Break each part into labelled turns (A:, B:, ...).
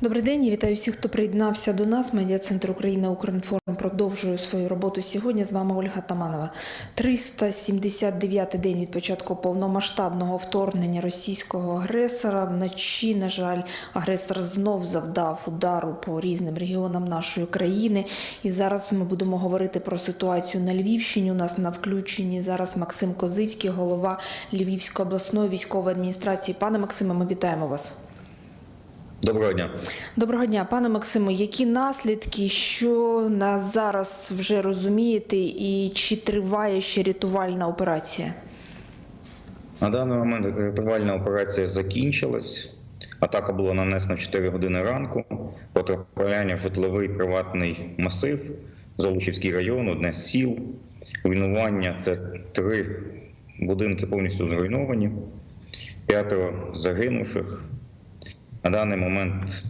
A: Добрий день, я вітаю всіх, хто приєднався до нас. Медіа центр Україна Укрінформ продовжує свою роботу сьогодні. З вами Ольга Таманова. 379-й день від початку повномасштабного вторгнення російського агресора. Вночі, на жаль, агресор знов завдав удару по різним регіонам нашої країни. І зараз ми будемо говорити про ситуацію на Львівщині. У нас на включенні зараз Максим Козицький, голова Львівської обласної військової адміністрації. Пане Максиме, ми вітаємо вас.
B: Доброго дня.
A: Доброго дня, пане Максиме. Які наслідки, що нас зараз вже розумієте, і чи триває ще рятувальна операція?
B: На даний момент рятувальна операція закінчилась. Атака була нанесена в 4 години ранку. Потрапляння в житловий приватний масив, Золочівський район, одне з сіл. Руйнування це три будинки повністю зруйновані, п'ятеро загинувших. На даний момент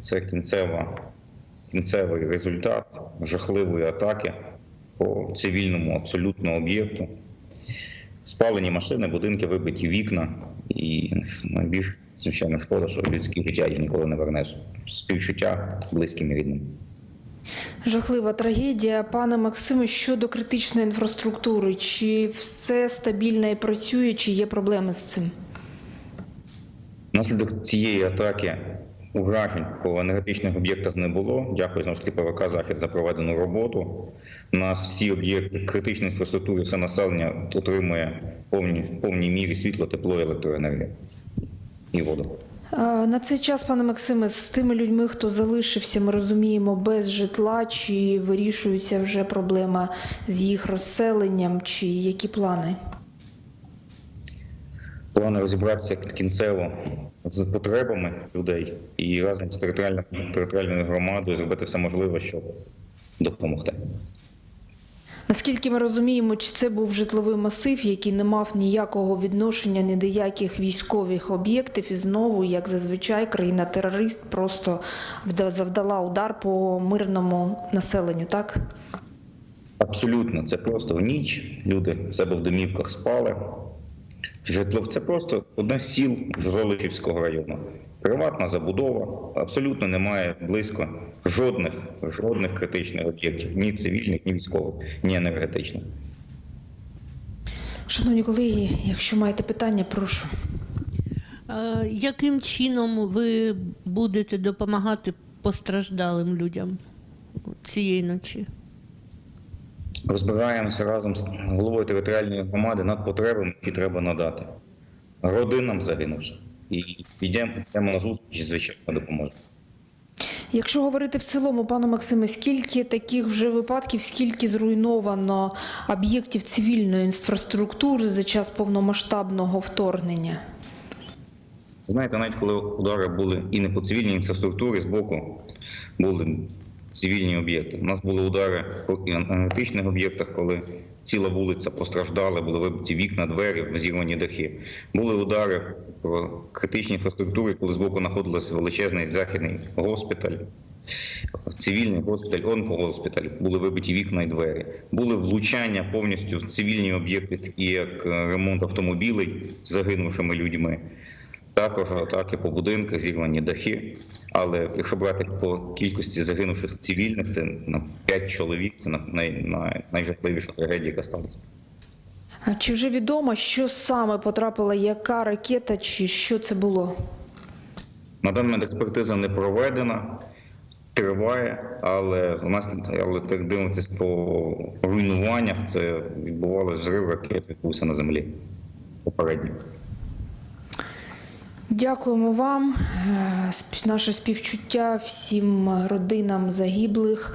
B: це кінцева, кінцевий результат жахливої атаки по цивільному абсолютно об'єкту. Спалені машини, будинки, вибиті вікна. І найбільш звичайно шкода, що людське життя їх ніколи не вернеш. Співчуття близьким і рідним.
A: Жахлива трагедія. Пане Максиме, щодо критичної інфраструктури, чи все стабільно і працює, чи є проблеми з цим?
B: Внаслідок цієї атаки уражень по енергетичних об'єктах не було. Дякую знову ж таки ПВК Захід за проведену роботу. У нас всі об'єкти критичної інфраструктури, все населення отримує повні, в повній мірі світло, тепло, електроенергію і воду.
A: На цей час, пане Максиме, з тими людьми, хто залишився, ми розуміємо, без житла, чи вирішується вже проблема з їх розселенням, чи які плани?
B: Плани розібратися кінцево з потребами людей і разом з територіальною, територіальною громадою зробити все можливе, щоб допомогти.
A: Наскільки ми розуміємо, чи це був житловий масив, який не мав ніякого відношення ні до яких військових об'єктів, і знову, як зазвичай, країна-терорист просто завдала удар по мирному населенню, так?
B: Абсолютно, це просто в ніч. Люди в себе в домівках спали. Житло це просто одне з сіл Золочівського району. Приватна забудова, абсолютно немає близько жодних жодних критичних об'єктів, ні цивільних, ні військових, ні енергетичних.
A: Шановні колеги, якщо маєте питання, прошу.
C: Е, Яким чином ви будете допомагати постраждалим людям цієї ночі?
B: Розбираємося разом з головою територіальної громади над потребами, які треба надати родинам загинувших. І підемо йдемо на зустріч, звичайно, допоможемо.
A: Якщо говорити в цілому, пане Максиме, скільки таких вже випадків, скільки зруйновано об'єктів цивільної інфраструктури за час повномасштабного вторгнення?
B: Знаєте, навіть коли удари були і не по цивільній інфраструктурі, з боку були цивільні об'єкти. У нас були удари по енергетичних об'єктах, коли ціла вулиця постраждала, були вибиті вікна, двері, зірвані дахи. Були удари по критичній інфраструктурі, коли з боку знаходився величезний західний госпіталь. Цивільний госпіталь, онкогоспіталь, були вибиті вікна і двері. Були влучання повністю в цивільні об'єкти, такі як ремонт автомобілей з загинувшими людьми. Також атаки по будинках, зірвані дахи. Але якщо брати по кількості загинувших цивільних, це на 5 чоловік, це на, най, най, найжахливіша трагедія, яка сталася.
A: А Чи вже відомо, що саме потрапила, яка ракета, чи що це було?
B: На даний момент експертиза не проведена, триває, але у нас але так дивитися по руйнуваннях, це відбувалося зрив ракет, відбувся на землі попередньо.
A: Дякуємо вам. Е, Наше співчуття всім родинам загиблих.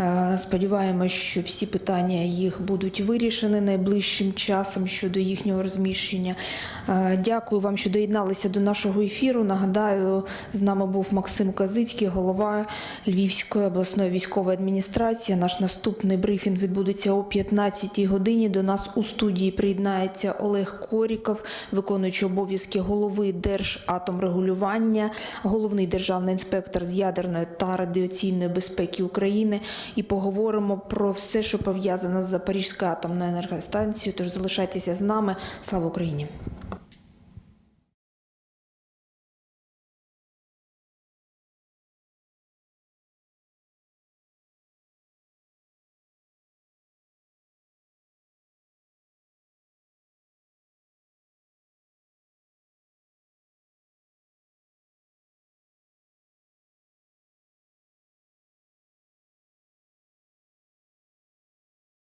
A: Е, Сподіваємось, що всі питання їх будуть вирішені найближчим часом щодо їхнього розміщення. Е, Дякую вам, що доєдналися до нашого ефіру. Нагадаю, з нами був Максим Казицький, голова Львівської обласної військової адміністрації. Наш наступний брифінг відбудеться о 15-й годині. До нас у студії приєднається Олег Коріков, виконуючий обов'язки голови Держатомрегулювання, головний державний інспектор з ядерної та радіаційної безпеки України. І поговоримо про все, що пов'язано з Запорізькою атомною енергостанцією. Тож залишайтеся з нами. Слава Україні!